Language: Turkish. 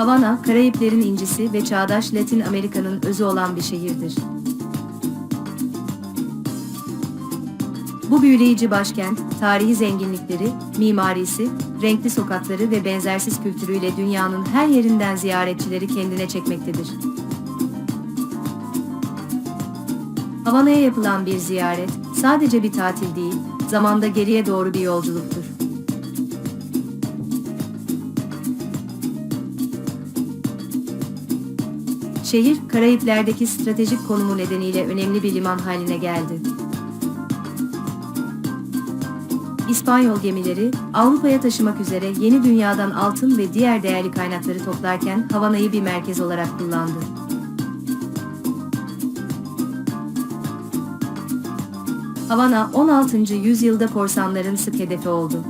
Havana, Karayiplerin incisi ve çağdaş Latin Amerika'nın özü olan bir şehirdir. Bu büyüleyici başkent, tarihi zenginlikleri, mimarisi, renkli sokakları ve benzersiz kültürüyle dünyanın her yerinden ziyaretçileri kendine çekmektedir. Havana'ya yapılan bir ziyaret, sadece bir tatil değil, zamanda geriye doğru bir yolculuktur. Şehir, Karayipler'deki stratejik konumu nedeniyle önemli bir liman haline geldi. İspanyol gemileri, Avrupa'ya taşımak üzere yeni dünyadan altın ve diğer değerli kaynakları toplarken Havana'yı bir merkez olarak kullandı. Havana 16. yüzyılda korsanların sık hedefi oldu.